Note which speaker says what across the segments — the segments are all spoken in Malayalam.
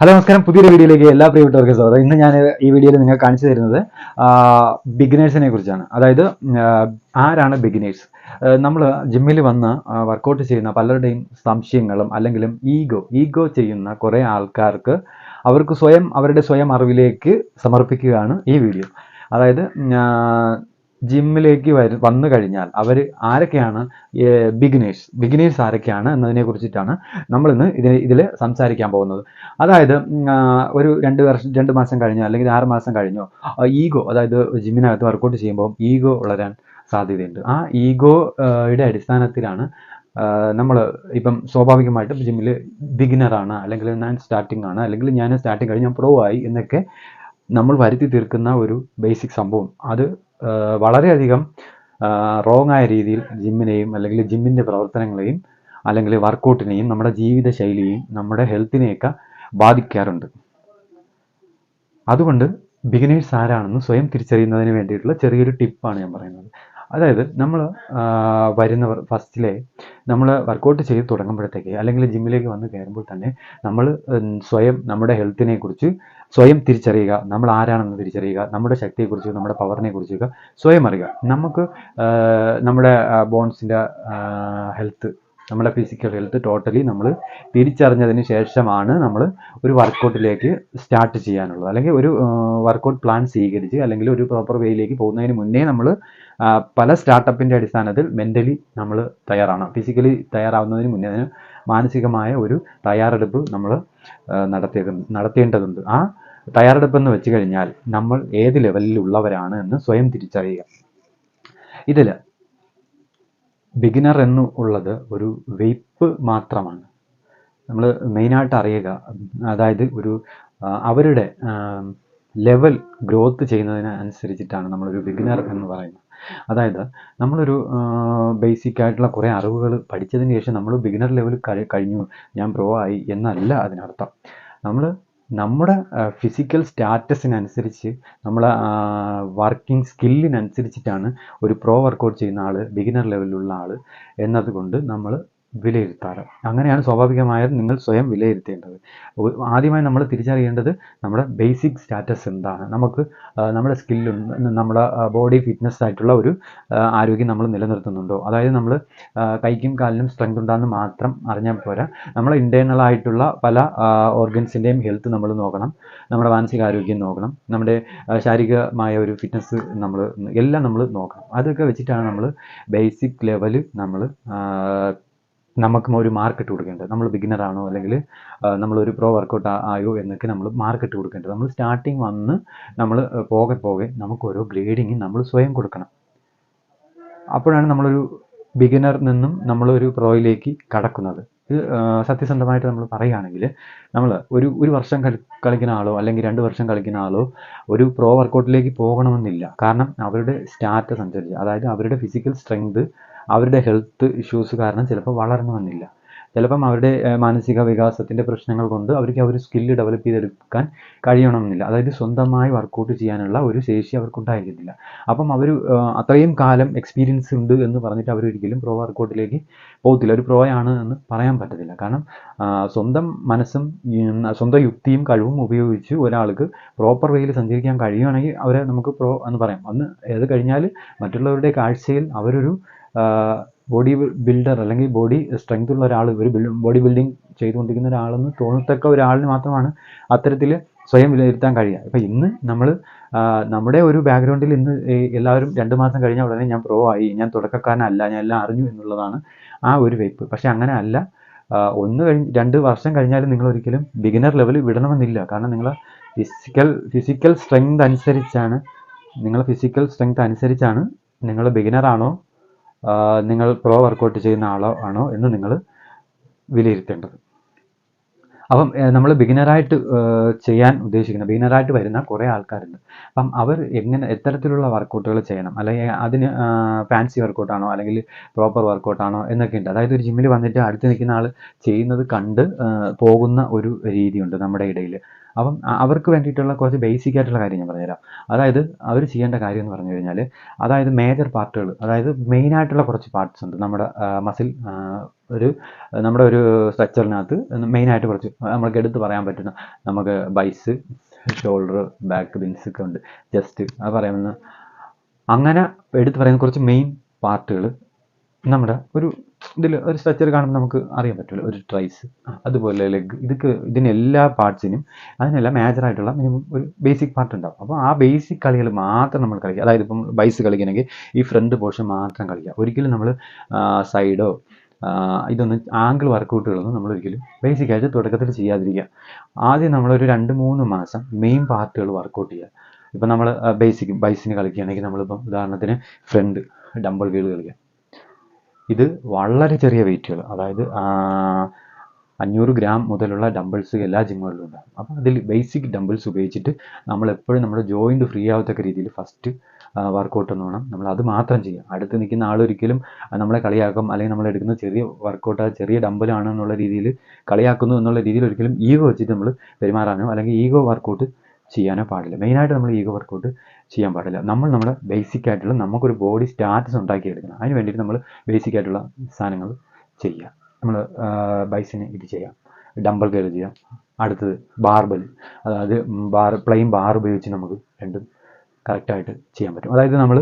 Speaker 1: ഹലോ നമസ്കാരം. പുതിയൊരു വീഡിയോയിലേക്ക് എല്ലാ പ്രിയപ്പെട്ടവർക്കും സ്വാഗതം. ഇന്ന് ഞാൻ ഈ വീഡിയോയിൽ നിങ്ങൾ കാണിച്ചു തരുന്നത് ബിഗിനേഴ്സിനെ കുറിച്ചാണ്. അതായത് ആരാണ് ബിഗിനേഴ്സ്? നമ്മൾ ജിമ്മിൽ വന്ന് വർക്കൗട്ട് ചെയ്യുന്ന പലരുടെയും സംശയങ്ങളും അല്ലെങ്കിൽ ഈഗോ ഈഗോ ചെയ്യുന്ന കുറേ ആൾക്കാർക്ക് അവർക്ക് സ്വയം അവരുടെ സ്വയം അറിവിലേക്ക് സമർപ്പിക്കുകയാണ് ഈ വീഡിയോ. അതായത് ജിമ്മിലേക്ക് വരു വന്നു കഴിഞ്ഞാൽ അവർ ആരൊക്കെയാണ് ബിഗിനേഴ്സ് ബിഗിനേഴ്സ് ആരൊക്കെയാണ് എന്നതിനെ കുറിച്ചിട്ടാണ് നമ്മളിന്ന് ഇതിൽ ഇതിൽ സംസാരിക്കാൻ പോകുന്നത്. അതായത് ഒരു രണ്ട് വർഷം രണ്ട് മാസം കഴിഞ്ഞോ അല്ലെങ്കിൽ ആറ് മാസം കഴിഞ്ഞോ ഈഗോ അതായത് ജിമ്മിനകത്ത് വർക്കൗട്ട് ചെയ്യുമ്പോൾ ഈഗോ വളരാൻ സാധ്യതയുണ്ട്. ആ ഈഗോയുടെ അടിസ്ഥാനത്തിലാണ് നമ്മൾ ഇപ്പം സ്വാഭാവികമായിട്ടും ജിമ്മിൽ ബിഗിനറാണ് അല്ലെങ്കിൽ ഞാൻ സ്റ്റാർട്ടിംഗ് ആണ് അല്ലെങ്കിൽ ഞാൻ സ്റ്റാർട്ടിംഗ് കഴിഞ്ഞ് ഞാൻ പ്രോ ആയി എന്നൊക്കെ നമ്മൾ വരുത്തി തീർക്കുന്ന ഒരു ബേസിക് സംഭവം. അത് വളരെയധികം റോങ് ആയ രീതിയിൽ ജിമ്മിനെയും അല്ലെങ്കിൽ ജിമ്മിന്റെ പ്രവർത്തനങ്ങളെയും അല്ലെങ്കിൽ വർക്കൗട്ടിനെയും നമ്മുടെ ജീവിത ശൈലിയെയും നമ്മുടെ ഹെൽത്തിനെയൊക്കെ ബാധിക്കാറുണ്ട്. അതുകൊണ്ട് ബിഗിനേഴ്സ് ആരാണെന്ന് സ്വയം തിരിച്ചറിയുന്നതിന് വേണ്ടിയിട്ടുള്ള ചെറിയൊരു ടിപ്പാണ് ഞാൻ പറയുന്നത്. അതായത് നമ്മൾ വരുന്നവർ ഫസ്റ്റിലെ നമ്മൾ വർക്കൗട്ട് ചെയ്ത് തുടങ്ങുമ്പോഴത്തേക്ക് അല്ലെങ്കിൽ ജിമ്മിലേക്ക് വന്ന് കയറുമ്പോൾ തന്നെ നമ്മൾ സ്വയം നമ്മുടെ ഹെൽത്തിനെ കുറിച്ച് സ്വയം തിരിച്ചറിയുക നമ്മൾ ആരാണെന്ന് തിരിച്ചറിയുക നമ്മുടെ ശക്തിയെക്കുറിച്ച് നമ്മുടെ പവറിനെ കുറിച്ചൊക്കെ സ്വയം അറിയുക. നമുക്ക് നമ്മുടെ ബോൺസിന്റെ ഹെൽത്ത് നമ്മുടെ ഫിസിക്കൽ ഹെൽത്ത് ടോട്ടലി നമ്മൾ തിരിച്ചറിഞ്ഞതിന് ശേഷമാണ് നമ്മൾ ഒരു വർക്കൗട്ടിലേക്ക് സ്റ്റാർട്ട് ചെയ്യാനുള്ളത്. അല്ലെങ്കിൽ ഒരു വർക്കൗട്ട് പ്ലാൻ സ്വീകരിച്ച് അല്ലെങ്കിൽ ഒരു പ്രോപ്പർ വേയിലേക്ക് പോകുന്നതിന് മുന്നേ നമ്മൾ പല സ്റ്റാർട്ടപ്പിന്റെ അടിസ്ഥാനത്തിൽ മെന്റലി നമ്മൾ തയ്യാറാണ്. ഫിസിക്കലി തയ്യാറാവുന്നതിന് മുന്നേ അതിന് മാനസികമായ ഒരു തയ്യാറെടുപ്പ് നമ്മൾ നടത്തിയ നടത്തേണ്ടതുണ്ട്. ആ തയ്യാറെടുപ്പ് എന്ന് വെച്ച് കഴിഞ്ഞാൽ നമ്മൾ ഏത് ലെവലിലുള്ളവരാണ് എന്ന് സ്വയം തിരിച്ചറിയുക. ഇതിൽ ബിഗിനർ എന്ന് ഉള്ളത് ഒരു വെയ്പ്പ് മാത്രമാണ്. നമ്മൾ മെയിനായിട്ട് അറിയുക. അതായത് ഒരു അവരുടെ ലെവൽ ഗ്രോത്ത് ചെയ്യുന്നതിന് അനുസരിച്ചിട്ടാണ് നമ്മളൊരു ബിഗിനർ എന്ന് പറയുന്നത്. അതായത് നമ്മളൊരു ബേസിക് ആയിട്ടുള്ള കുറേ അറിവുകൾ പഠിച്ചതിന് ശേഷം നമ്മൾ ബിഗിനർ ലെവൽ കഴിഞ്ഞു. ഞാൻ പ്രോ ആയി എന്നല്ല അതിനർത്ഥം. നമ്മൾ നമ്മുടെ ഫിസിക്കൽ സ്റ്റാറ്റസിനനുസരിച്ച് നമ്മളെ വർക്കിംഗ് സ്കില്ലിനനുസരിച്ചിട്ടാണ് ഒരു പ്രോ വർക്കൗട്ട് ചെയ്യുന്ന ആൾ ബിഗിനർ ലെവലിലുള്ള ആൾ എന്നതുകൊണ്ട് നമ്മൾ വിലയിരുത്താറ്. അങ്ങനെയാണ് സ്വാഭാവികമായും നിങ്ങൾ സ്വയം വിലയിരുത്തേണ്ടത്. ആദ്യമായി നമ്മൾ തിരിച്ചറിയേണ്ടത് നമ്മുടെ ബേസിക് സ്റ്റാറ്റസ് എന്താണ്. നമുക്ക് നമ്മുടെ സ്കില്ലുണ്ട് നമ്മുടെ ബോഡി ഫിറ്റ്നസ് ആയിട്ടുള്ള ഒരു ആരോഗ്യം നമ്മൾ നിലനിർത്തുന്നുണ്ടോ? അതായത് നമ്മൾ കൈക്കും കാലിനും സ്ട്രെങ്ത് ഉണ്ടാകുന്ന മാത്രം അറിഞ്ഞാൽ പോരാ. നമ്മൾ ഇന്റേർണൽ ആയിട്ടുള്ള പല ഓർഗൻസിന്റെയും ഹെൽത്ത് നമ്മൾ നോക്കണം. നമ്മുടെ മാനസികാരോഗ്യം നോക്കണം. നമ്മുടെ ശാരീരികമായ ഒരു ഫിറ്റ്നസ് നമ്മൾ എല്ലാം നമ്മൾ നോക്കണം. അതൊക്കെ വെച്ചിട്ടാണ് നമ്മൾ ബേസിക് ലെവൽ നമ്മൾ നമുക്ക് ഒരു മാർക്കറ്റ് കൊടുക്കേണ്ടത്. നമ്മൾ ബിഗിനർ ആണോ അല്ലെങ്കിൽ നമ്മളൊരു പ്രോ വർക്കൗട്ട് ആയോ എന്നൊക്കെ നമ്മൾ മാർക്കറ്റ് കൊടുക്കേണ്ടത്. നമ്മൾ സ്റ്റാർട്ടിങ് വന്ന് നമ്മൾ പോകെ പോകെ നമുക്ക് ഓരോ ഗ്രേഡിങ് നമ്മൾ സ്വയം കൊടുക്കണം. അപ്പോഴാണ് നമ്മളൊരു ബിഗിനർ നിന്നും നമ്മളൊരു പ്രോയിലേക്ക് കടക്കുന്നത്. ഇത് സത്യസന്ധമായിട്ട് നമ്മൾ പറയുകയാണെങ്കിൽ നമ്മൾ ഒരു ഒരു വർഷം കളി കളിക്കുന്ന ആളോ അല്ലെങ്കിൽ രണ്ട് വർഷം കളിക്കുന്ന ആളോ ഒരു പ്രോ വർക്കൗട്ടിലേക്ക് പോകണമെന്നില്ല. കാരണം അവരുടെ സ്റ്റാറ്റസ് അനുസരിച്ച് അതായത് അവരുടെ ഫിസിക്കൽ സ്ട്രെങ്ത് അവരുടെ ഹെൽത്ത് ഇഷ്യൂസ് കാരണം ചിലപ്പോൾ വളർന്നു വന്നില്ല. ചിലപ്പം അവരുടെ മാനസിക വികാസത്തിന്റെ പ്രശ്നങ്ങൾ കൊണ്ട് അവർക്ക് ആ ഒരു സ്കില്ല് ഡെവലപ്പ് ചെയ്തെടുക്കാൻ കഴിയണമെന്നില്ല. അതായത് സ്വന്തമായി വർക്കൗട്ട് ചെയ്യാനുള്ള ഒരു ശേഷി അവർക്കുണ്ടായിരിക്കത്തില്ല. അപ്പം അവർ അത്രയും കാലം എക്സ്പീരിയൻസ് ഉണ്ട് എന്ന് പറഞ്ഞിട്ട് അവരൊരിക്കലും പ്രോ വർക്കൗട്ടിലേക്ക് പോകത്തില്ല. ഒരു പ്രോ ആണ് എന്ന് പറയാൻ പറ്റത്തില്ല. കാരണം സ്വന്തം മനസ്സും സ്വന്തം യുക്തിയും കഴിവും ഉപയോഗിച്ച് ഒരാൾക്ക് പ്രോപ്പർ വേയിൽ സഞ്ചരിക്കാൻ കഴിയുകയാണെങ്കിൽ അവരെ നമുക്ക് പ്രോ എന്ന് പറയാം. അന്ന് അത് കഴിഞ്ഞാൽ മറ്റുള്ളവരുടെ കാഴ്ചയിൽ അവരൊരു ബോഡി ബിൽഡർ അല്ലെങ്കിൽ ബോഡി സ്ട്രെങ്ത് ഉള്ള ഒരാൾ ഒരു ബോഡി ബിൽഡിംഗ് ചെയ്തുകൊണ്ടിരിക്കുന്ന ഒരാളെന്ന് തോന്നത്തക്ക ഒരാളിന് മാത്രമാണ് അത്തരത്തിൽ സ്വയം വിലയിരുത്താൻ കഴിയുക. ഇപ്പം ഇന്ന് നമ്മൾ നമ്മുടെ ഒരു ബാക്ക്ഗ്രൗണ്ടിൽ ഇന്ന് എല്ലാവരും രണ്ട് മാസം കഴിഞ്ഞ ഉടനെ ഞാൻ പ്രോ ആയി ഞാൻ തുടക്കക്കാരനല്ല ഞാൻ എല്ലാം അറിഞ്ഞു എന്നുള്ളതാണ് ആ ഒരു വെയ്പ്പ്. പക്ഷെ അങ്ങനെ അല്ല. ഒന്ന് കഴിഞ്ഞ് രണ്ട് വർഷം കഴിഞ്ഞാലും നിങ്ങൾ ഒരിക്കലും ബിഗിനർ ലെവലിൽ വിടണമെന്നില്ല. കാരണം നിങ്ങൾ ഫിസിക്കൽ ഫിസിക്കൽ സ്ട്രെങ്ത് അനുസരിച്ചാണ് നിങ്ങൾ ഫിസിക്കൽ സ്ട്രെങ്ത് അനുസരിച്ചാണ് നിങ്ങൾ ബിഗിനറാണോ നിങ്ങൾ പ്രോ വർക്കൗട്ട് ചെയ്യുന്ന ആളോ ആണോ എന്ന് നിങ്ങൾ വിലയിരുത്തേണ്ടത്. അപ്പം നമ്മൾ ബിഗിനറായിട്ട് ചെയ്യാൻ ഉദ്ദേശിക്കുന്ന ബിഗിനറായിട്ട് വരുന്ന കുറേ ആൾക്കാരുണ്ട്. അപ്പം അവർ എങ്ങനെ എത്തരത്തിലുള്ള വർക്കൗട്ടുകൾ ചെയ്യണം? അല്ലെങ്കിൽ അതിന് ഫാൻസി വർക്കൗട്ടാണോ അല്ലെങ്കിൽ പ്രോപ്പർ വർക്കൗട്ടാണോ എന്നൊക്കെ ഉണ്ട്. അതായത് ഒരു ജിമ്മിൽ വന്നിട്ട് അടുത്ത് നിൽക്കുന്ന ആൾ ചെയ്യുന്നത് കണ്ട് പോകുന്ന ഒരു രീതിയുണ്ട് നമ്മുടെ ഇടയിൽ അപ്പം അവർക്ക് വേണ്ടിയിട്ടുള്ള കുറച്ച് ബേസിക് ആയിട്ടുള്ള കാര്യം ഞാൻ പറഞ്ഞുതരാം. അതായത് അവർ ചെയ്യേണ്ട കാര്യം എന്ന് പറഞ്ഞു കഴിഞ്ഞാൽ അതായത് മേജർ പാർട്ടുകൾ അതായത് മെയിൻ ആയിട്ടുള്ള കുറച്ച് പാർട്സ് ഉണ്ട്. നമ്മുടെ മസിൽ ഒരു നമ്മുടെ ഒരു സ്ട്രക്ചറിനകത്ത് മെയിനായിട്ട് കുറച്ച് നമ്മൾക്ക് എടുത്ത് പറയാൻ പറ്റുന്ന നമുക്ക് ബൈസ് ഷോൾഡർ ബാക്ക് ബിൻസ് ഒക്കെ ഉണ്ട്. ജസ്റ്റ് അത് പറയുന്ന അങ്ങനെ എടുത്ത് പറയുന്ന കുറച്ച് മെയിൻ പാർട്ടുകൾ നമ്മുടെ ഒരു ഇതിൽ ഒരു സ്ട്രക്ചർ കാണുമ്പോൾ നമുക്ക് അറിയാൻ പറ്റുമല്ലോ ഒരു ട്രൈസ് അതുപോലെ ലെഗ് ഇതൊക്കെ ഇതിന് എല്ലാ പാർട്സിനും അതിനെല്ലാം മേജറായിട്ടുള്ള മിനിമം ഒരു ബേസിക് പാർട്ട് ഉണ്ടാവും. അപ്പോൾ ആ ബേസിക് കളികൾ മാത്രം നമ്മൾ കളിക്കുക. അതായത് ഇപ്പം ബൈസ് കളിക്കണമെങ്കിൽ ഈ ഫ്രണ്ട് പോർഷൻ മാത്രം കളിക്കുക. ഒരിക്കലും നമ്മൾ സൈഡോ ഇതൊന്നും ആംഗിൾ വർക്കൗട്ടുകളൊന്നും നമ്മൾ ഒരിക്കലും ബേസിക്കായിട്ട് തുടക്കത്തിൽ ചെയ്യാതിരിക്കുക. ആദ്യം നമ്മളൊരു രണ്ട് മൂന്ന് മാസം മെയിൻ പാർട്ടുകൾ വർക്കൗട്ട് ചെയ്യുക. ഇപ്പം നമ്മൾ ബേസിക് ബൈസിന് കളിക്കുകയാണെങ്കിൽ നമ്മളിപ്പം ഉദാഹരണത്തിന് ഫ്രണ്ട് ഡംബിൾ വീൽ കളിക്കുക. ഇത് വളരെ ചെറിയ വെയിറ്റുകൾ അതായത് അഞ്ഞൂറ് ഗ്രാം മുതലുള്ള ഡംബിൾസ് എല്ലാ ജിമ്മുകളിലും ഉണ്ടാകും. അപ്പോൾ അതിൽ ബേസിക് ഡംബിൾസ് ഉപയോഗിച്ചിട്ട് നമ്മൾ എപ്പോഴും നമ്മുടെ ജോയിന്റ് ഫ്രീ ആവത്തക്ക രീതിയിൽ ഫസ്റ്റ് വർക്കൗട്ട് എന്ന് വേണം നമ്മൾ അത് മാത്രം ചെയ്യുക അടുത്ത് നിൽക്കുന്ന ആളൊരിക്കലും നമ്മളെ കളിയാക്കും. അല്ലെങ്കിൽ നമ്മൾ എടുക്കുന്ന ചെറിയ വർക്കൗട്ട് ചെറിയ ഡംബലാണ് എന്നുള്ള രീതിയിൽ കളിയാക്കുന്നു എന്നുള്ള രീതിയിൽ ഒരിക്കലും ഈഗോ വെച്ചിട്ട് നമ്മൾ പെരുമാറാനോ അല്ലെങ്കിൽ ഈഗോ വർക്കൗട്ട് ചെയ്യാനോ പാടില്ല. മെയിനായിട്ട് നമ്മൾ ഈഗോ വർക്കൗട്ട് ചെയ്യാൻ പാടില്ല. നമ്മൾ നമ്മുടെ ബേസിക് ആയിട്ടുള്ള നമുക്കൊരു ബോഡി സ്റ്റാറ്റസ് ഉണ്ടാക്കിയെടുക്കണം. അതിന് വേണ്ടിയിട്ട് നമ്മൾ ബേസിക് ആയിട്ടുള്ള സാധനങ്ങൾ ചെയ്യുക. നമ്മൾ ബൈസിന് ഇത് ചെയ്യാം. ഡംബൽ കെയർ ചെയ്യാം. അടുത്തത് ബാർബൽ അതായത് ബാർ പ്ലെയിൻ ബാർ ഉപയോഗിച്ച് നമുക്ക് രണ്ടും കറക്റ്റായിട്ട് ചെയ്യാൻ പറ്റും. അതായത് നമ്മൾ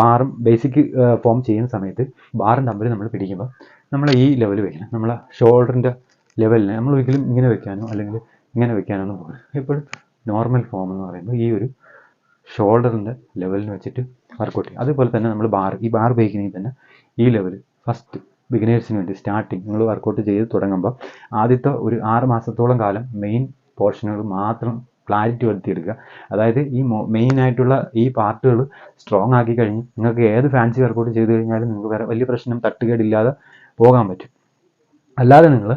Speaker 1: ബാറും ബേസിക് ഫോം ചെയ്യുന്ന സമയത്ത് ബാറും ഡംബലും നമ്മൾ പിടിക്കുമ്പോൾ നമ്മൾ ഈ ലെവൽ വെക്കണം നമ്മളെ ഷോൾഡറിന്റെ ലെവലിൽ നമ്മൾ ഒരിക്കലും ഇങ്ങനെ വെക്കാനോ അല്ലെങ്കിൽ ഇങ്ങനെ വെക്കാനോ ഒന്നും പോകരുത്. എപ്പോഴും നോർമൽ ഫോം എന്ന് പറയുമ്പോൾ ഈ ഒരു ഷോൾഡറിന്റെ ലെവലിന് വെച്ചിട്ട് വർക്കൗട്ട് ചെയ്യും. അതുപോലെ തന്നെ നമ്മൾ ബാർ ഈ ബാർ ഉപയോഗിക്കണമെങ്കിൽ തന്നെ ഈ ലെവൽ ഫസ്റ്റ് ബിഗിനേഴ്സിന് വേണ്ടി സ്റ്റാർട്ടിങ് നിങ്ങൾ വർക്കൗട്ട് ചെയ്ത് തുടങ്ങുമ്പോൾ ആദ്യത്തെ ഒരു ആറ് മാസത്തോളം കാലം മെയിൻ പോർഷനുകൾ മാത്രം ക്ലാരിറ്റി വരുത്തിയെടുക്കുക. അതായത് ഈ മെയിൻ ആയിട്ടുള്ള ഈ പാർട്ടുകൾ സ്ട്രോങ് ആക്കി കഴിഞ്ഞ് നിങ്ങൾക്ക് ഏത് ഫാൻസി വർക്കൗട്ട് ചെയ്ത് കഴിഞ്ഞാലും നിങ്ങൾക്ക് വേറെ വലിയ പ്രശ്നം തട്ടുകേടില്ലാതെ പോകാൻ പറ്റും. അല്ലാതെ നിങ്ങൾ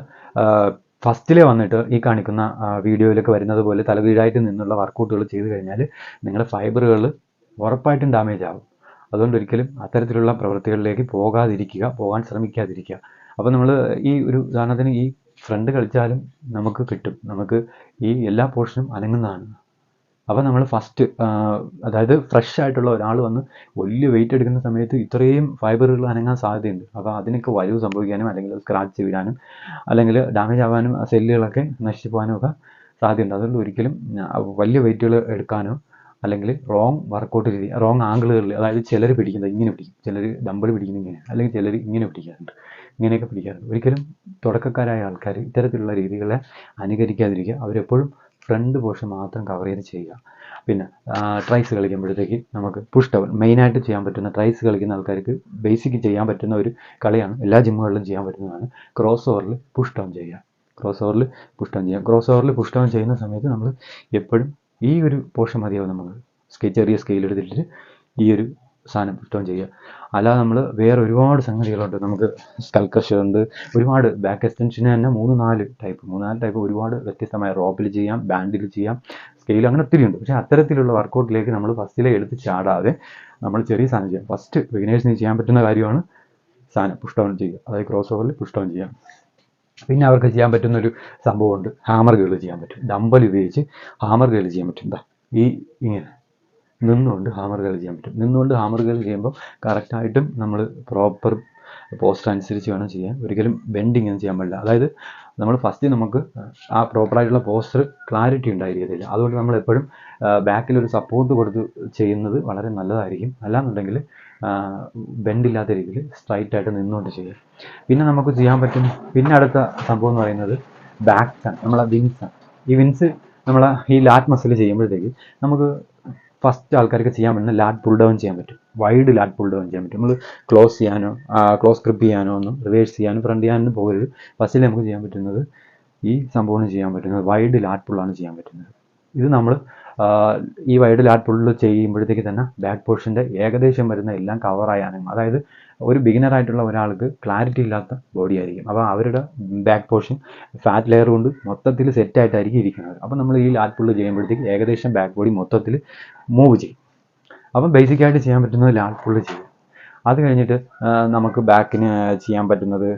Speaker 1: ഫസ്റ്റിലെ വന്നിട്ട് ഈ കാണിക്കുന്ന വീഡിയോയിലൊക്കെ വരുന്നത് പോലെ തലകീഴായിട്ട് നിന്നുള്ള വർക്കൗട്ടുകൾ ചെയ്ത് കഴിഞ്ഞാൽ നിങ്ങളുടെ ഫൈബറുകൾ ഉറപ്പായിട്ടും ഡാമേജ് ആവും. അതുകൊണ്ട് ഒരിക്കലും അത്തരത്തിലുള്ള പ്രവൃത്തികളിലേക്ക് പോകാതിരിക്കുക പോകാൻ ശ്രമിക്കാതിരിക്കുക. അപ്പോൾ നമ്മൾ ഈ ഒരു ഉദാഹരണത്തിന് ഈ ഫ്രണ്ട് കളിച്ചാലും നമുക്ക് കിട്ടും. നമുക്ക് ഈ എല്ലാ പോർഷനും അനങ്ങുന്നതാണ്. അപ്പോൾ നമ്മൾ ഫസ്റ്റ് അതായത് ഫ്രഷ് ആയിട്ടുള്ള ഒരാൾ വന്ന് വലിയ വെയിറ്റ് എടുക്കുന്ന സമയത്ത് ഇത്രയും ഫൈബറുകൾ അനങ്ങാൻ സാധ്യതയുണ്ട്. അപ്പോൾ അതിനൊക്കെ വലിവ് സംഭവിക്കാനും അല്ലെങ്കിൽ സ്ക്രാച്ച് വീഴാനും അല്ലെങ്കിൽ ഡാമേജ് ആവാനും ആ സെല്ലുകളൊക്കെ നശിച്ചു പോകാനും ഒക്കെ സാധ്യതയുണ്ട്. അതുകൊണ്ട് ഒരിക്കലും വലിയ വെയിറ്റുകൾ എടുക്കാനോ അല്ലെങ്കിൽ റോങ് വർക്കൗട്ട് രീതി റോങ് ആംഗിളുകളിൽ അതായത് ചിലർ പിടിക്കുന്നത് ഇങ്ങനെ പിടിക്കും. ചിലർ ഡമ്പിൾ പിടിക്കുന്നത് ഇങ്ങനെ അല്ലെങ്കിൽ ചിലർ ഇങ്ങനെ പിടിക്കാറുണ്ട്. ഇങ്ങനെയൊക്കെ പിടിക്കാറുണ്ട്. ഒരിക്കലും തുടക്കക്കാരായ ആൾക്കാർ ഇത്തരത്തിലുള്ള രീതികളെ അനുകരിക്കാതിരിക്കുക. അവരെപ്പോഴും ഫ്രണ്ട് പോർഷൻ മാത്രം കവർ ചെയ്ത് ചെയ്യുക. പിന്നെ ട്രൈസ് കളിക്കുമ്പോഴത്തേക്ക് നമുക്ക് പുഷ് ഡൗൺ മെയിനായിട്ട് ചെയ്യാൻ പറ്റുന്ന ട്രൈസ് കളിക്കുന്ന ആൾക്കാർക്ക് ബേസിക് ചെയ്യാൻ പറ്റുന്ന ഒരു കളിയാണ്. എല്ലാ ജിമ്മുകളിലും ചെയ്യാൻ പറ്റുന്നതാണ്. ക്രോസ് ഓവറിൽ പുഷ് ഡൗൺ ചെയ്യുക. ക്രോസ് ഓവറിൽ പുഷ് ഡൗൺ ചെയ്യുക. ക്രോസ് ഓവറിൽ പുഷ് ഡൗൺ ചെയ്യുന്ന സമയത്ത് നമ്മൾ എപ്പോഴും ഈ ഒരു പോർഷൻ മതിയാവും നമുക്ക്. ചെറിയ സ്കെയിൽ എടുത്തിട്ട് ഈ ഒരു സാധനം ഡൗൺ ചെയ്യുക. അല്ലാതെ നമ്മൾ വേറെ ഒരുപാട് സംഗതികളുണ്ട്. നമുക്ക് സ്കൽക്കഷർ ഉണ്ട്. ഒരുപാട് ബാക്ക് എക്സ്റ്റൻഷന് തന്നെ മൂന്ന് നാല് ടൈപ്പ് മൂന്ന് നാല് ടൈപ്പ് ഒരുപാട് വ്യത്യസ്തമായ റോപ്പിൽ ചെയ്യാം ബാൻഡിൽ ചെയ്യാം സ്കെയിൽ അങ്ങനെ ഒത്തിരി ഉണ്ട്. പക്ഷേ അത്തരത്തിലുള്ള വർക്കൗട്ടിലേക്ക് നമ്മൾ ഫസ്റ്റിലെ എടുത്ത് ചാടാതെ നമ്മൾ ചെറിയ സാധനം ചെയ്യാം. ഫസ്റ്റ് ബിഗിനേഴ്സിന് ചെയ്യാൻ പറ്റുന്ന കാര്യമാണ് സാധനം പുഷ് ഡൗൺ ചെയ്യുക. അതായത് ക്രോസ് ഓവറിൽ പുഷ് ഡൗൺ ചെയ്യാം. പിന്നെ അവർക്ക് ചെയ്യാൻ പറ്റുന്ന ഒരു സംഭവമുണ്ട്. ഹാമർ ഗേൾ ചെയ്യാൻ പറ്റും. ഡമ്പൽ ഉപയോഗിച്ച് ഹാമർ ഗേൾ ചെയ്യാൻ പറ്റും. ഈ ഇങ്ങനെ. നിന്നുകൊണ്ട് ഹാമർ കളി ചെയ്യാൻ പറ്റും. നിന്നുകൊണ്ട് ഹാമർ കളി ചെയ്യുമ്പോൾ കറക്റ്റായിട്ടും നമ്മൾ പ്രോപ്പർ പോസ്റ്റർ അനുസരിച്ച് വേണം ചെയ്യാൻ. ഒരിക്കലും ബെൻഡിങ് ഒന്നും ചെയ്യാൻ പാടില്ല. അതായത് നമ്മൾ ഫസ്റ്റ് നമുക്ക് ആ പ്രോപ്പറായിട്ടുള്ള പോസ്റ്റർ ക്ലാരിറ്റി ഉണ്ടായിരിക്കത്തില്ല. അതുകൊണ്ട് നമ്മൾ എപ്പോഴും ബാക്കിൽ ഒരു സപ്പോർട്ട് കൊടുത്ത് ചെയ്യുന്നത് വളരെ നല്ലതായിരിക്കും. അല്ലാന്നുണ്ടെങ്കിൽ ബെൻഡില്ലാത്ത രീതിയിൽ സ്ട്രൈറ്റ് ആയിട്ട് നിന്നുകൊണ്ട് ചെയ്യുക പിന്നെ നമുക്ക് ചെയ്യാൻ പറ്റും. പിന്നെ അടുത്ത സംഭവം എന്ന് പറയുന്നത് ബാക്ക് സൺ നമ്മളെ വിൻസ് ഈ വിൻസ് നമ്മളെ ഈ ലാറ്റ് മസിൽ ചെയ്യുമ്പോഴത്തേക്ക് നമുക്ക് ഫസ്റ്റ് ആൾക്കാർക്ക് ചെയ്യാൻ പറ്റുന്ന ലാറ്റ് പുൾ ഡൗൺ ചെയ്യാൻ പറ്റും. വൈഡ് ലാറ്റ് പുൾ ഡൗൺ ചെയ്യാൻ പറ്റും. നമ്മൾ ക്ലോസ് ചെയ്യാനോ ക്ലോസ് ക്രിപ്പ് ചെയ്യാനോ ഒന്നും റിവേഴ്സ് ചെയ്യാനോ ഫ്രണ്ട് ചെയ്യാനൊന്നും പോകരുത്. ഫസ്റ്റിൽ നമുക്ക് ചെയ്യാൻ പറ്റുന്നത് ഈ സംഭവമാണ് ചെയ്യാൻ പറ്റുന്നത്. വൈഡ് ലാറ്റ് പുള്ളാണ് ചെയ്യാൻ പറ്റുന്നത്. ഇത് നമ്മൾ ഈ വൈഡ് ലാറ്റ് പുള്ള് ചെയ്യുമ്പോഴത്തേക്ക് തന്നെ ബാക്ക് പോർഷന്റെ ഏകദേശം വരുന്ന എല്ലാം കവറായാണ് അതായത് ഒരു ബിഗിനർ ആയിട്ടുള്ള ഒരാൾക്ക് ക്ലാരിറ്റി ഇല്ലാത്ത ബോഡി ആയിരിക്കും. അപ്പോൾ അവരുടെ ബാക്ക് പോർഷൻ ഫാറ്റ് ലെയർ കൊണ്ട് മൊത്തത്തിൽ സെറ്റായിട്ടായിരിക്കും ഇരിക്കുന്നത്. അപ്പോൾ നമ്മൾ ഈ ലാറ്റ് പുള്ള് ചെയ്യുമ്പോഴത്തേക്ക് ഏകദേശം ബാക്ക് ബോഡി മൊത്തത്തിൽ മൂവ് ചെയ്യും. അപ്പം ബേസിക്കായിട്ട് ചെയ്യാൻ പറ്റുന്നത് ലാറ്റ് പുള്ള് ചെയ്യും. അത് കഴിഞ്ഞിട്ട് നമുക്ക് ബാക്കിന് ചെയ്യാൻ പറ്റുന്നത്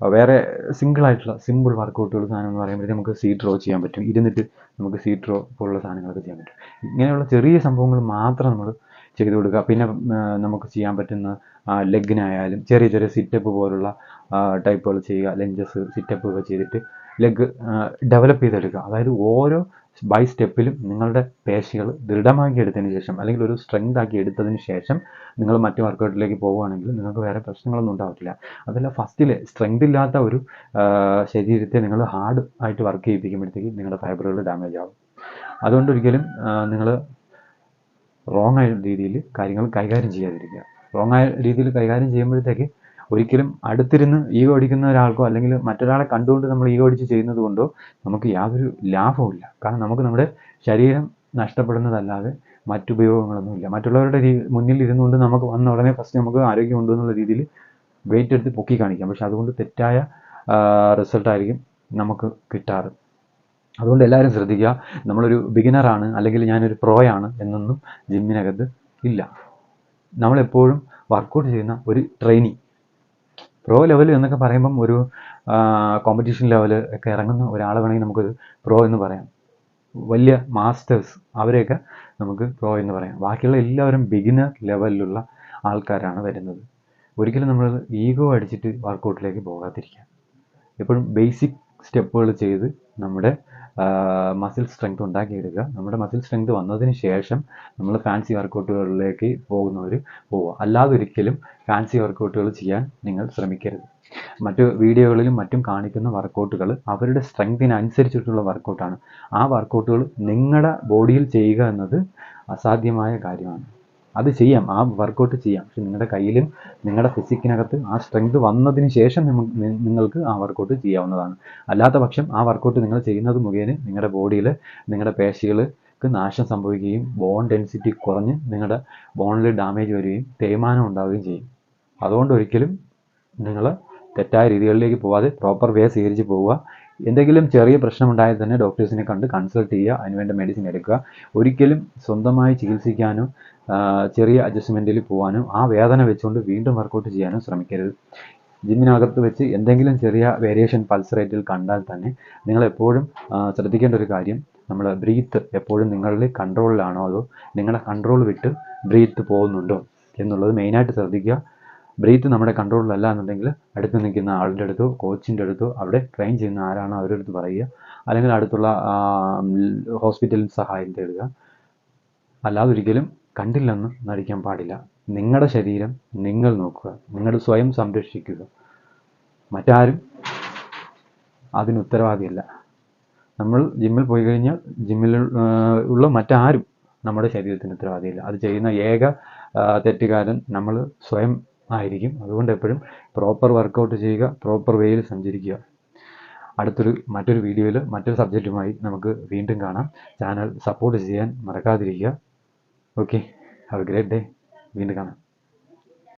Speaker 1: വേറെ സിംഗിൾ ആയിട്ടുള്ള സിമ്പിൾ വർക്കൗട്ടുകൾ സാധനം എന്ന് പറയുമ്പോഴത്തേക്ക് നമുക്ക് സീറ്റ് റോ ചെയ്യാൻ പറ്റും. ഇരുന്നിട്ട് നമുക്ക് സീറ്റ് റോ പോലുള്ള സാധനങ്ങളൊക്കെ ചെയ്യാൻ പറ്റും. ഇങ്ങനെയുള്ള ചെറിയ സംഭവങ്ങൾ മാത്രം നമ്മൾ ചെയ്തു കൊടുക്കുക. പിന്നെ നമുക്ക് ചെയ്യാൻ പറ്റുന്ന ലെഗിനായാലും ചെറിയ ചെറിയ സിറ്റപ്പ് പോലുള്ള ടൈപ്പുകൾ ചെയ്യുക. ലെഞ്ചസ് സിറ്റപ്പ് ഒക്കെ ചെയ്തിട്ട് ലെഗ് ഡെവലപ്പ് ചെയ്തെടുക്കുക. അതായത് ഓരോ ബൈ സ്റ്റെപ്പിലും നിങ്ങളുടെ പേശികൾ ദൃഢമാക്കി എടുത്തതിന് ശേഷം അല്ലെങ്കിൽ ഒരു സ്ട്രെങ്ത് ആക്കി എടുത്തതിന് ശേഷം നിങ്ങൾ മറ്റു വർക്കൗട്ടിലേക്ക് പോവുകയാണെങ്കിൽ നിങ്ങൾക്ക് വേറെ പ്രശ്നങ്ങളൊന്നും ഉണ്ടാവില്ല അതല്ല ഫസ്റ്റിലെ സ്ട്രെങ്ത് ഇല്ലാത്ത ഒരു ശരീരത്തെ നിങ്ങൾ ഹാർഡ് ആയിട്ട് വർക്ക് ചെയ്യിപ്പിക്കുമ്പോഴത്തേക്ക് നിങ്ങളുടെ ഫൈബറുകൾ ഡാമേജ് ആവും. അതുകൊണ്ട് ഒരിക്കലും നിങ്ങൾ റോങ് ആയ രീതിയിൽ കാര്യങ്ങൾ കൈകാര്യം ചെയ്യാതിരിക്കുക. റോങ് ആയ രീതിയിൽ കൈകാര്യം ചെയ്യുമ്പോഴത്തേക്ക് ഒരിക്കലും അടുത്തിരുന്ന് ഈഗോ അടിക്കുന്ന ഒരാൾക്കോ അല്ലെങ്കിൽ മറ്റൊരാളെ കണ്ടുകൊണ്ട് നമ്മൾ ഈഗോ അടിച്ച് ചെയ്യുന്നത് കൊണ്ടോ നമുക്ക് യാതൊരു ലാഭവുമില്ല കാരണം നമുക്ക് നമ്മുടെ ശരീരം നഷ്ടപ്പെടുന്നതല്ലാതെ മറ്റുപയോഗങ്ങളൊന്നുമില്ല മറ്റുള്ളവരുടെ മുന്നിൽ ഇരുന്നുകൊണ്ട് നമുക്ക് വന്ന ഉടനെ ഫസ്റ്റ് നമുക്ക് ആരോഗ്യമുണ്ട് എന്നുള്ള രീതിയിൽ വെയിറ്റ് എടുത്ത് പൊക്കി കാണിക്കാം. പക്ഷെ അതുകൊണ്ട് തെറ്റായ റിസൾട്ടായിരിക്കും നമുക്ക് കിട്ടാറ്. അതുകൊണ്ട് എല്ലാവരും ശ്രദ്ധിക്കുക. നമ്മളൊരു ബിഗിനറാണ് അല്ലെങ്കിൽ ഞാനൊരു പ്രോയാണ് എന്നൊന്നും ജിമ്മിനകത്ത് ഇല്ല. നമ്മളെപ്പോഴും വർക്കൗട്ട് ചെയ്യുന്ന ഒരു ട്രെയിനി പ്രോ ലെവൽ എന്നൊക്കെ പറയുമ്പം ഒരു കോമ്പറ്റീഷൻ ലെവൽ ഒക്കെ ഇറങ്ങുന്ന ഒരാളെ വേണമെങ്കിൽ നമുക്കൊരു പ്രോ എന്ന് പറയാം. വലിയ മാസ്റ്റേഴ്സ് അവരെയൊക്കെ നമുക്ക് പ്രോ എന്ന് പറയാം. ബാക്കിയുള്ള എല്ലാവരും ബിഗിനർ ലെവലിലുള്ള ആൾക്കാരാണ് വരുന്നത്. ഒരിക്കലും നമ്മൾ ഈഗോ അടിച്ചിട്ട് വർക്കൗട്ടിലേക്ക് പോകാതിരിക്കുക. എപ്പോഴും ബേസിക് സ്റ്റെപ്പുകൾ ചെയ്ത് നമ്മുടെ മസിൽ സ്ട്രെങ്ത് ഉണ്ടാക്കിയെടുക്കുക. നമ്മുടെ മസിൽ സ്ട്രെങ്ത് വന്നതിന് ശേഷം നമ്മൾ ഫാൻസി വർക്കൗട്ടുകളിലേക്ക് പോകുന്നവർ പോവുക. അല്ലാതെ ഒരിക്കലും ഫാൻസി വർക്കൗട്ടുകൾ ചെയ്യാൻ നിങ്ങൾ ശ്രമിക്കരുത്. മറ്റു വീഡിയോകളിലും മറ്റും കാണിക്കുന്ന വർക്കൗട്ടുകൾ അവരുടെ സ്ട്രെങ്തിനനുസരിച്ചിട്ടുള്ള വർക്കൗട്ടാണ് ആ വർക്കൗട്ടുകൾ നിങ്ങളുടെ ബോഡിയിൽ ചെയ്യുക എന്നത് അസാധ്യമായ കാര്യമാണ്. അത് ചെയ്യാം ആ വർക്കൗട്ട് ചെയ്യാം. പക്ഷെ നിങ്ങളുടെ കയ്യിലും നിങ്ങളുടെ ഫിസിക്കിനകത്ത് ആ സ്ട്രെങ്ത് വന്നതിന് ശേഷം നിങ്ങൾക്ക് ആ വർക്കൗട്ട് ചെയ്യാവുന്നതാണ്. അല്ലാത്ത പക്ഷം ആ വർക്കൗട്ട് നിങ്ങൾ ചെയ്യുന്നത് മുഖേന നിങ്ങളുടെ ബോഡിയിൽ നിങ്ങളുടെ പേശികൾക്ക് നാശം സംഭവിക്കുകയും ബോൺ ഡെൻസിറ്റി കുറഞ്ഞ് നിങ്ങളുടെ ബോണിൽ ഡാമേജ് വരികയും തേയ്മാനം ഉണ്ടാവുകയും ചെയ്യും. അതുകൊണ്ട് ഒരിക്കലും നിങ്ങൾ തെറ്റായ രീതികളിലേക്ക് പോവാതെ പ്രോപ്പർ വേ സ്വീകരിച്ച് പോവുക. എന്തെങ്കിലും ചെറിയ പ്രശ്നമുണ്ടായാൽ തന്നെ ഡോക്ടേഴ്സിനെ കണ്ട് കൺസൾട്ട് ചെയ്യുക അതിനുവേണ്ട മെഡിസിൻ എടുക്കുക. ഒരിക്കലും സ്വന്തമായി ചികിത്സിക്കാനോ ചെറിയ അഡ്ജസ്റ്റ്മെന്റിൽ പോകാനോ ആ വേദന വെച്ചുകൊണ്ട് വീണ്ടും വർക്കൗട്ട് ചെയ്യാനോ ശ്രമിക്കരുത്. ജിമ്മിനകത്ത് വെച്ച് എന്തെങ്കിലും ചെറിയ വേരിയേഷൻ പൾസ് റേറ്റിൽ കണ്ടാൽ തന്നെ നിങ്ങൾ എപ്പോഴും ശ്രദ്ധിക്കേണ്ട ഒരു കാര്യം നമ്മൾ ബ്രീത്ത് എപ്പോഴും നിങ്ങളുടെ കൺട്രോളിലാണോ അതോ നിങ്ങളുടെ കൺട്രോൾ വിട്ട് ബ്രീത്ത് പോകുന്നുണ്ടോ എന്നുള്ളത് മെയിനായിട്ട് ശ്രദ്ധിക്കുക. ബ്രീത്ത് നമ്മുടെ കൺട്രോളിലല്ല എന്നുണ്ടെങ്കിൽ അടുത്ത് നിൽക്കുന്ന ആളുടെ അടുത്തോ കോച്ചിന്റെ അടുത്തോ അവിടെ ട്രെയിൻ ചെയ്യുന്ന ആരാണോ അവരുടെ അടുത്ത് പറയുക. അല്ലെങ്കിൽ അടുത്തുള്ള ഹോസ്പിറ്റലിൽ സഹായം തേടുക. അല്ലാതെ ഒരിക്കലും കണ്ടില്ലെന്ന് നടിക്കാൻ പാടില്ല. നിങ്ങളുടെ ശരീരം നിങ്ങൾ നോക്കുക. നിങ്ങൾ സ്വയം സംരക്ഷിക്കുക. മറ്റാരും അതിന് ഉത്തരവാദിയല്ല. നമ്മൾ ജിമ്മിൽ പോയി കഴിഞ്ഞാൽ ജിമ്മിൽ ഉള്ള മറ്റാരും നമ്മുടെ ശരീരത്തിന് ഉത്തരവാദിയില്ല. അത് ചെയ്യുന്ന ഏക തെറ്റുകാരൻ നമ്മൾ സ്വയം ആയിരിക്കും. അതുകൊണ്ട് എപ്പോഴും പ്രോപ്പർ വർക്കൗട്ട് ചെയ്യുക പ്രോപ്പർ വേയിൽ സഞ്ചരിക്കുക. അടുത്തൊരു മറ്റൊരു വീഡിയോയിൽ മറ്റൊരു സബ്ജക്റ്റുമായി നമുക്ക് വീണ്ടും കാണാം. ചാനൽ സപ്പോർട്ട് ചെയ്യാൻ മറക്കാതിരിക്കുക. Okay have a great day വീണ്ടും കാണാം.